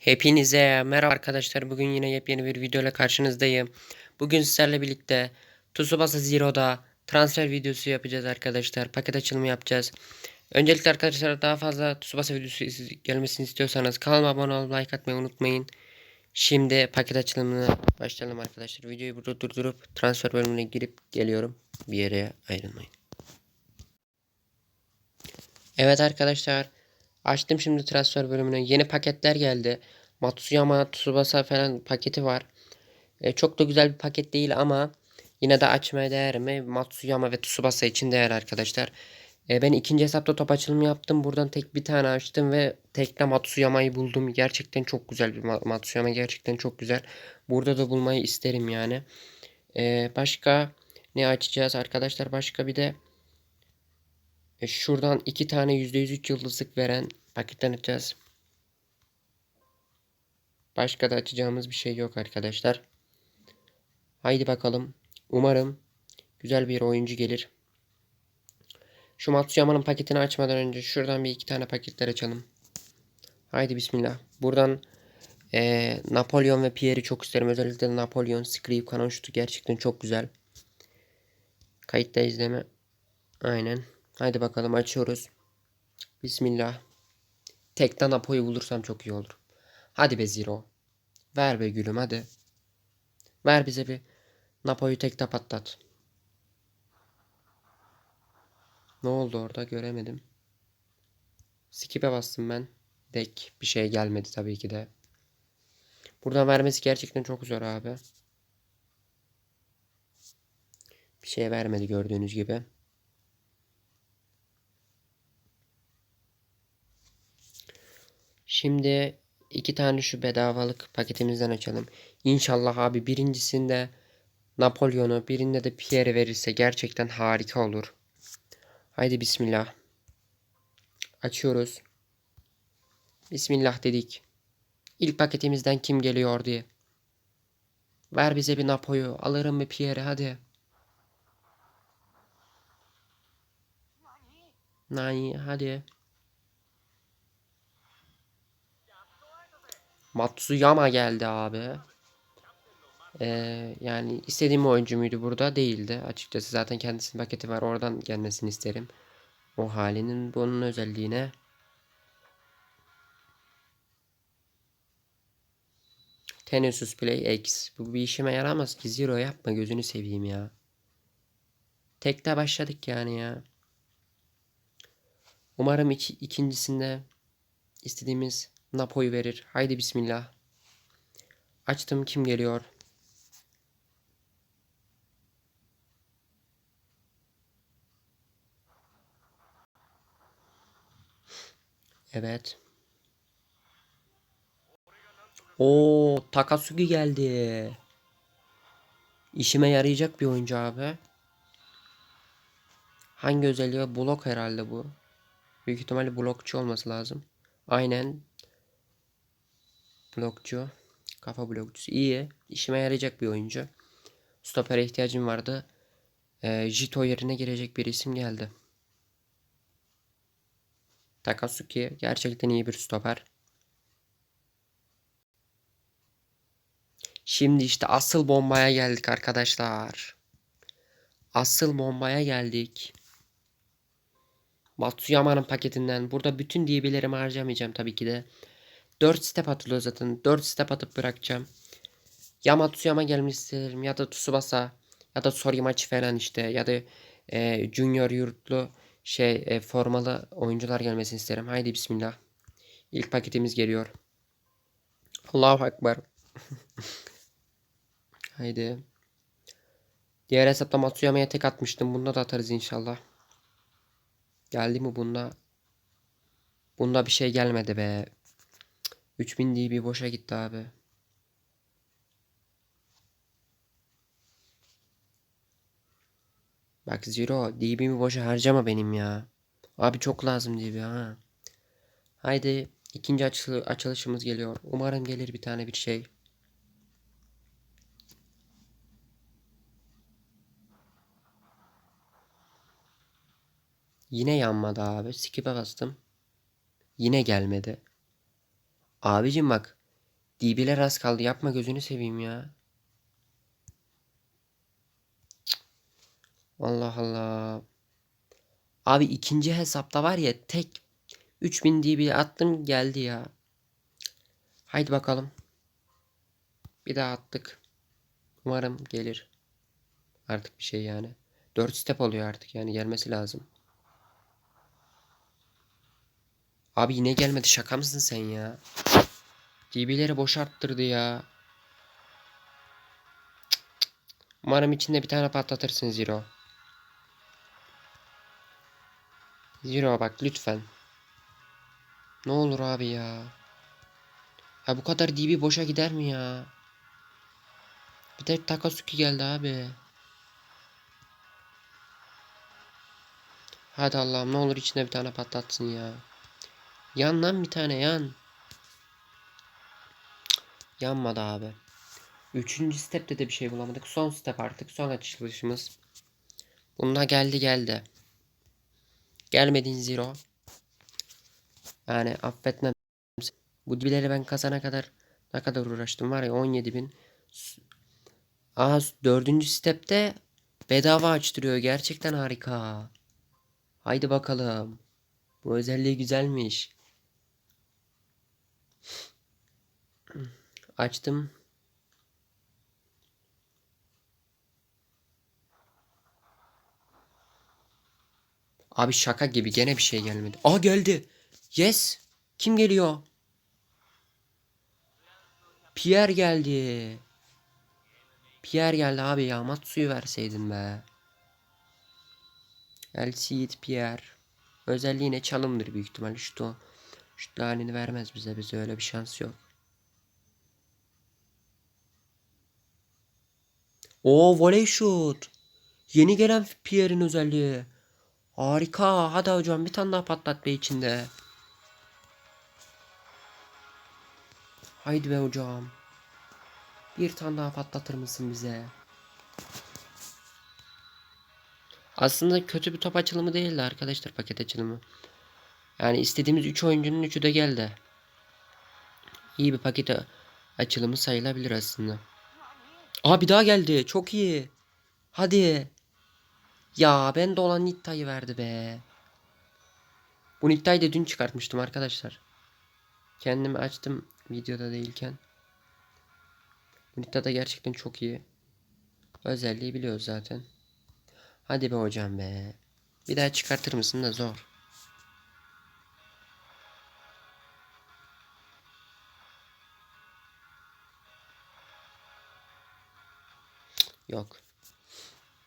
Hepinize merhaba arkadaşlar. Bugün yine yepyeni bir video ile karşınızdayım. Bugün sizlerle birlikte Tsubasa Zero'da transfer videosu yapacağız arkadaşlar. Paket açılımı yapacağız. Öncelikle arkadaşlar daha fazla Tsubasa videosu gelmesini istiyorsanız kanalıma abone olup like atmayı unutmayın. Şimdi paket açılımına başlayalım arkadaşlar. Videoyu burada durdurup transfer bölümüne girip geliyorum. Bir yere ayrılmayın. Evet arkadaşlar. Açtım şimdi transfer bölümüne. Yeni paketler geldi. Matsuyama, Tsubasa falan paketi var. E, çok da güzel bir paket değil ama yine de açmaya değer mi? Matsuyama ve Tsubasa için değer arkadaşlar. E, ben ikinci hesapta top açılımı yaptım. Buradan tek bir tane açtım ve tekle Matsuyama'yı buldum. Gerçekten çok güzel bir Ma- Matsuyama gerçekten çok güzel. Burada da bulmayı isterim yani. E, başka ne açacağız arkadaşlar? Başka bir de e, şuradan iki tane %103 yıldızlık veren paketten açacağız. Başka da açacağımız bir şey yok arkadaşlar. Haydi bakalım. Umarım güzel bir oyuncu gelir. Şu Matsuyama'nın paketini açmadan önce şuradan bir iki tane paketler açalım. Haydi bismillah. Buradan eee, Napolyon ve Pierre'i çok isterim. Özellikle Napolyon, Scream, Kanon şutu gerçekten çok güzel. Kayıtta izleme. Aynen. Haydi bakalım açıyoruz. Bismillah. Tekten Apo'yu bulursam çok iyi olur. Hadi be Zero. Ver be gülüm hadi. Ver bize bir Napo'yu tekte patlat. Ne oldu orada göremedim. Skip'e bastım ben. Dek bir şey gelmedi tabii ki de. Buradan vermesi gerçekten çok zor abi. Bir şey vermedi gördüğünüz gibi. Şimdi iki tane şu bedavalık paketimizden açalım. İnşallah abi birincisinde Napolyon'u birinde de Pierre verirse gerçekten harika olur. Haydi bismillah. Açıyoruz. Bismillah dedik. İlk paketimizden kim geliyor diye. Ver bize bir Napo'yu. Alırım bir Pierre'i hadi. Nani hadi. Matsuyama geldi abi. Ee, yani istediğim oyuncu muydu burada? Değildi. Açıkçası zaten kendisinin paketi var. Oradan gelmesini isterim. O halinin bunun özelliğine. Tenesus Play X. Bu bir işime yaramaz ki. Zero yapma gözünü seveyim ya. Tekte başladık yani ya. Umarım iki, ikincisinde istediğimiz Napo'yu verir. Haydi bismillah. Açtım kim geliyor? Evet. Oo, Takasugi geldi. İşime yarayacak bir oyuncu abi. Hangi özelliği? Blok herhalde bu. Büyük ihtimalle blokçu olması lazım. Aynen. Blokçu. Kafa blokçusu. İyi. İşime yarayacak bir oyuncu. Stopere ihtiyacım vardı. Ee, Jito yerine girecek bir isim geldi. Takasuki gerçekten iyi bir stoper. Şimdi işte asıl bombaya geldik arkadaşlar. Asıl bombaya geldik. Matsuyama'nın paketinden. Burada bütün DB'lerimi harcamayacağım tabii ki de. 4 step atılıyor zaten. 4 step atıp bırakacağım. Ya Matsuyama gelmiş isterim ya da Tsubasa ya da Sorimachi falan işte ya da e, Junior yurtlu şey e, formalı oyuncular gelmesini isterim. Haydi bismillah. İlk paketimiz geliyor. Allahu Ekber. Haydi. Diğer hesapta Matsuyama'ya tek atmıştım. Bunda da atarız inşallah. Geldi mi bunda? Bunda bir şey gelmedi be. 3000 DB boşa gitti abi. Bak Zero DB'mi boşa harcama benim ya. Abi çok lazım DB ha. Haydi ikinci açılı, açılışımız geliyor. Umarım gelir bir tane bir şey. Yine yanmadı abi. Skip'e bastım. Yine gelmedi. Abicim bak. DB'ler az kaldı. Yapma gözünü seveyim ya. Allah Allah. Abi ikinci hesapta var ya tek 3000 DB attım geldi ya. Haydi bakalım. Bir daha attık. Umarım gelir. Artık bir şey yani. 4 step oluyor artık yani gelmesi lazım. Abi yine gelmedi şaka mısın sen ya? DB'leri boşalttırdı ya. Cık cık. Umarım içinde bir tane patlatırsın Zero. Zero bak lütfen. Ne olur abi ya. Ya bu kadar DB boşa gider mi ya? Bir de Takasuki geldi abi. Hadi Allah'ım ne olur içine bir tane patlatsın ya. Yan lan bir tane yan. Yanmadı abi. Üçüncü stepte de bir şey bulamadık. Son step artık. Son açılışımız. Bunda geldi geldi. Gelmedin zero. Yani affetmem. Bu dibileri ben kazana kadar ne kadar uğraştım var ya 17 bin. Aa dördüncü stepte bedava açtırıyor. Gerçekten harika. Haydi bakalım. Bu özelliği güzelmiş. Açtım. Abi şaka gibi gene bir şey gelmedi. Aa geldi. Yes. Kim geliyor? Pierre geldi. Pierre geldi abi ya. Matsu'yu verseydin be. Elseed Pierre. Özelliği ne çalımdır büyük ihtimalle. Şu şu halini vermez bize. Bize öyle bir şans yok. O voley shoot. Yeni gelen Pierre'in özelliği. Harika. Hadi hocam bir tane daha patlat be içinde. Haydi be hocam. Bir tane daha patlatır mısın bize? Aslında kötü bir top açılımı değildi arkadaşlar paket açılımı. Yani istediğimiz 3 oyuncunun 3'ü de geldi. İyi bir paket açılımı sayılabilir aslında. Aa bir daha geldi. Çok iyi. Hadi. Ya ben de olan Nitta'yı verdi be. Bu Nitta'yı da dün çıkartmıştım arkadaşlar. Kendimi açtım videoda değilken. Bu Nitta da gerçekten çok iyi. Özelliği biliyoruz zaten. Hadi be hocam be. Bir daha çıkartır mısın da zor. Yok.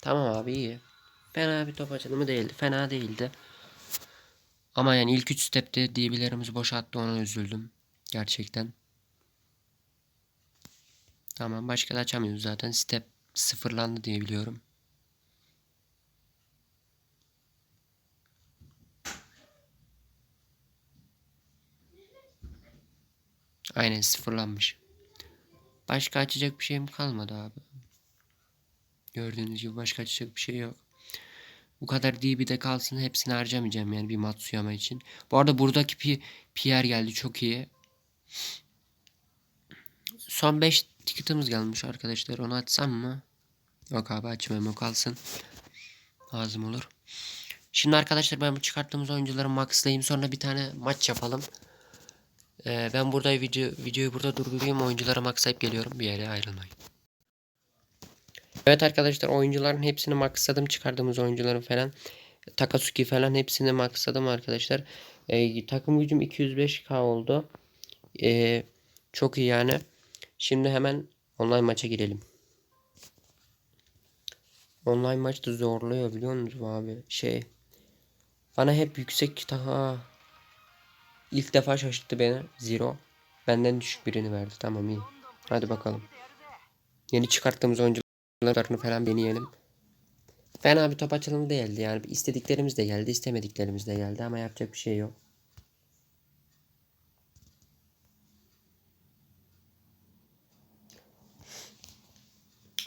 Tamam abi iyi. Fena bir top açılımı değildi. Fena değildi. Ama yani ilk 3 stepte DB'lerimizi boşalttı ona üzüldüm. Gerçekten. Tamam başka da açamıyoruz zaten. Step sıfırlandı diye biliyorum. Aynen sıfırlanmış. Başka açacak bir şeyim kalmadı abi. Gördüğünüz gibi başka açacak bir şey yok. Bu kadar DB'de kalsın hepsini harcamayacağım yani bir Matsuyama için. Bu arada buradaki P Pierre geldi çok iyi. Son 5 ticket'ımız gelmiş arkadaşlar. Onu açsam mı? Yok abi açmayayım o kalsın. Lazım olur. Şimdi arkadaşlar ben bu çıkarttığımız oyuncuları maxlayayım. Sonra bir tane maç yapalım. Ee, ben burada video videoyu burada durdurayım. Oyunculara maxlayıp geliyorum. Bir yere ayrılmayın. Evet arkadaşlar oyuncuların hepsini maxladım. Çıkardığımız oyuncuların falan. Takasuki falan hepsini maxladım arkadaşlar. Ee, takım gücüm 205k oldu. Ee, çok iyi yani. Şimdi hemen online maça girelim. Online maçta zorluyor biliyor musunuz abi? Şey. Bana hep yüksek daha ilk defa şaşırttı beni. Zero. Benden düşük birini verdi. Tamam iyi. Hadi bakalım. Yeni çıkarttığımız oyuncularını falan deneyelim. Fena bir top açılımı değildi. Yani istediklerimiz de geldi, istemediklerimiz de geldi ama yapacak bir şey yok.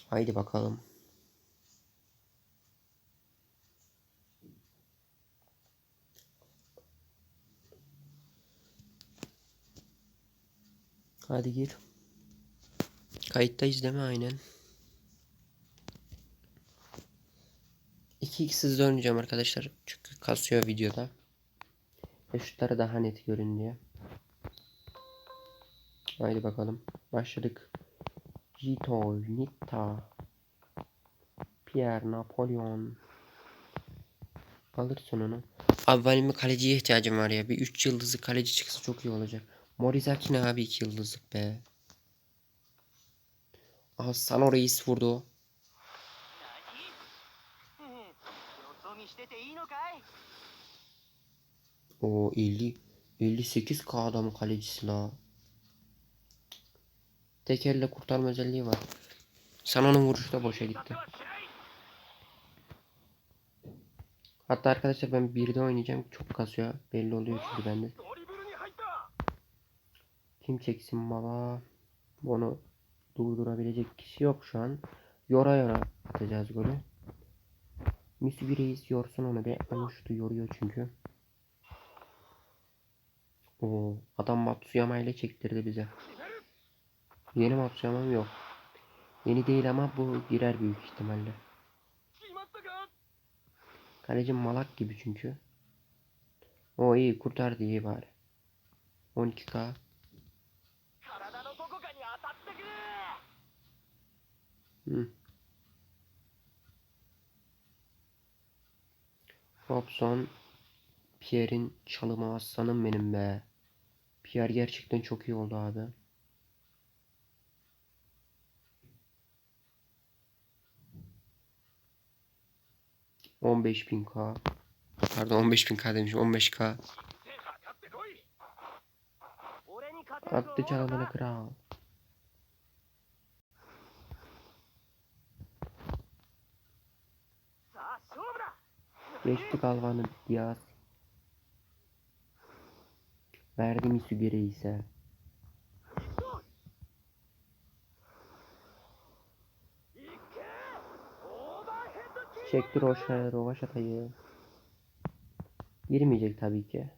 Haydi bakalım. Hadi gir. Kayıttayız değil mi? Aynen. 2x hızlı oynayacağım arkadaşlar. Çünkü kasıyor videoda. Ve şutları daha net görün diye. Haydi bakalım. Başladık. Jito, Nita, Pierre, Napolyon. Alırsın onu. Abi benim kaleciye ihtiyacım var ya. Bir 3 yıldızlı kaleci çıksa çok iyi olacak. Morizaki ne abi 2 yıldızlık be. Aha Sano Reis vurdu. O 50 58k adamın kalecisi la. Tekerle kurtarma özelliği var. Sana'nın vuruşu da boşa gitti. Hatta arkadaşlar ben birde oynayacağım. Çok kasıyor. Belli oluyor çünkü bende. Kim çeksin baba? Bunu durdurabilecek kişi yok şu an. Yora yora atacağız golü. Mis bir reis yorsun onu be. Ama şutu yoruyor çünkü. Oo, adam Matsuyama ile çektirdi bize. Yeni Matsuyama'm yok. Yeni değil ama bu girer büyük ihtimalle. Kaleci malak gibi çünkü. O iyi kurtardı iyi bari. 12k. Hmm. Robson Pierre'in çalımı aslanım benim be. PR gerçekten çok iyi oldu abi. On beş bin K. Pardon on beş bin K demiş. On beş K. Attı çalımını kral. Geçti kalvanı Diaz. Verdim Isugire ise. Çekti Roşa, Rovaş atayı. Girmeyecek tabii ki.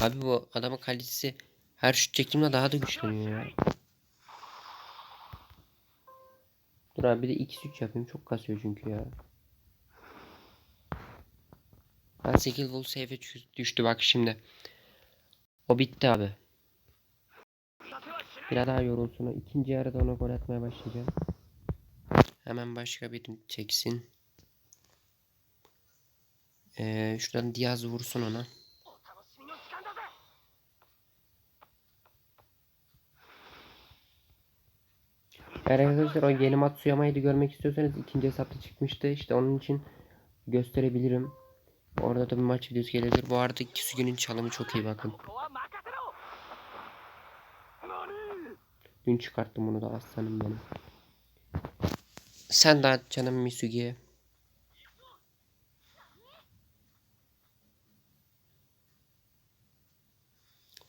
Abi bu adamın kalitesi her şut çekimle daha da güçleniyor ya. Dur abi bir de 2-3 yapayım çok kasıyor çünkü ya. Ha 8 volt seyfe düştü bak şimdi. O bitti abi. Biraz daha yorulsun. İkinci yarıda ona gol atmaya başlayacağım. Hemen başka bir çeksin. Ee, şuradan Diaz vursun ona. Eğer arkadaşlar o yeni Matsuyama'yı görmek istiyorsanız ikinci hesapta çıkmıştı. İşte onun için gösterebilirim. Orada da bir maç videosu gelebilir. Bu arada ikisi günün çalımı çok iyi bakın. Dün çıkarttım bunu da aslanım benim. Sen de at canım Misugi'ye.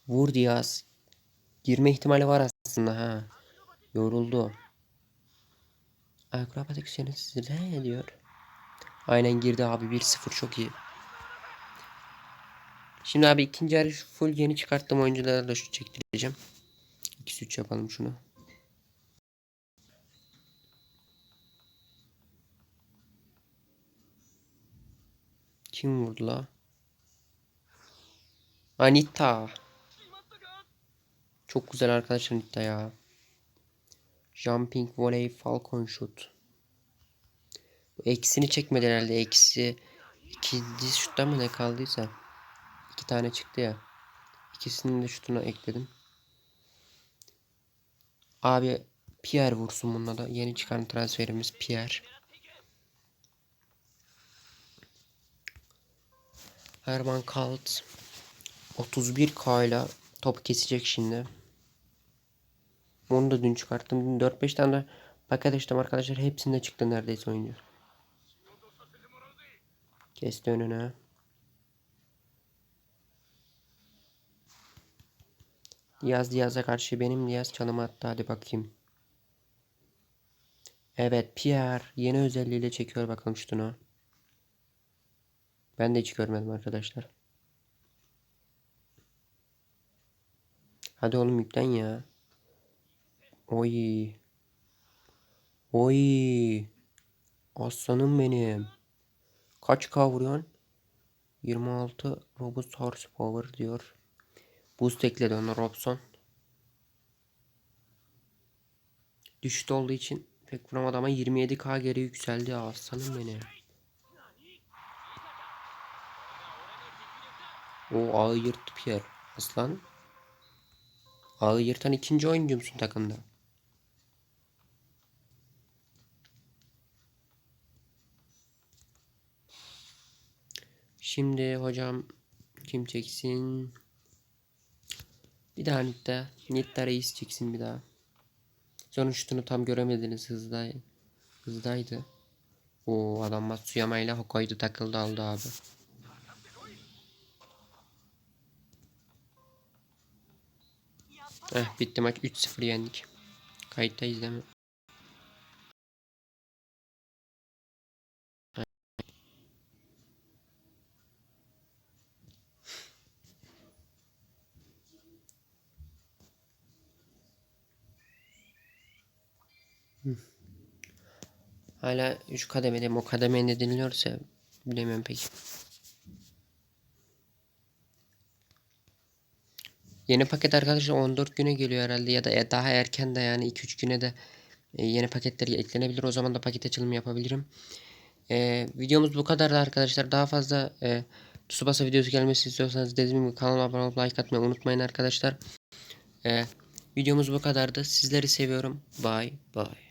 Vur Diaz. Girme ihtimali var aslında ha. Yoruldu. Akrobatik seni size diyor. Aynen girdi abi 1-0 çok iyi. Şimdi abi ikinci yarı full yeni çıkarttığım oyuncularla şu çektireceğim. 2-3 yapalım şunu. Kim vurdu la? Anita. Çok güzel arkadaşlar Anita ya. Jumping volley falcon shoot. Eksini çekmedi herhalde. Eksi ikinci şuttan mı ne kaldıysa. İki tane çıktı ya. İkisinin de şutuna ekledim. Abi Pierre vursun bununla da. Yeni çıkan transferimiz Pierre. Herman Kalt 31k ile top kesecek şimdi. Onu da dün çıkarttım. Dün 4-5 tane de paket açtım arkadaşlar. Hepsinde çıktı neredeyse oyuncu. Kesti önüne. Diyaz Diyaz'a karşı benim Diyaz çalımı attı. Hadi bakayım. Evet Pierre yeni özelliğiyle çekiyor bakalım şutunu. Ben de hiç görmedim arkadaşlar. Hadi oğlum yüklen ya. Oy. Oy. Aslanım benim. Kaç K vuruyorsun? 26 Robust Horsepower diyor. Boost ekledi ona Robson. Düşük olduğu için pek vuramadı ama 27K geri yükseldi aslanım benim. O ağı yırttı Pierre. Aslan. Ağı yırtan ikinci oyuncu musun takımda? Şimdi hocam kim çeksin? Bir daha Nitta. Nitta reis çeksin bir daha. Son şutunu tam göremediniz hızda. Hızdaydı. O adam Matsuyama ile Hokkaido takıldı aldı abi. Eh bitti maç 3-0 yendik. Kayıttayız değil Hala 3 kademedeyim. O kademe ne deniliyorsa bilemiyorum peki. Yeni paket arkadaşlar 14 güne geliyor herhalde ya da e- daha erken de yani 2-3 güne de e, yeni paketler eklenebilir. O zaman da paket açılımı yapabilirim. E, videomuz bu kadardı arkadaşlar. Daha fazla e, Tsubasa videosu gelmesi istiyorsanız dediğim gibi kanalıma abone olup like atmayı unutmayın arkadaşlar. E, videomuz bu kadardı. Sizleri seviyorum. Bye bye.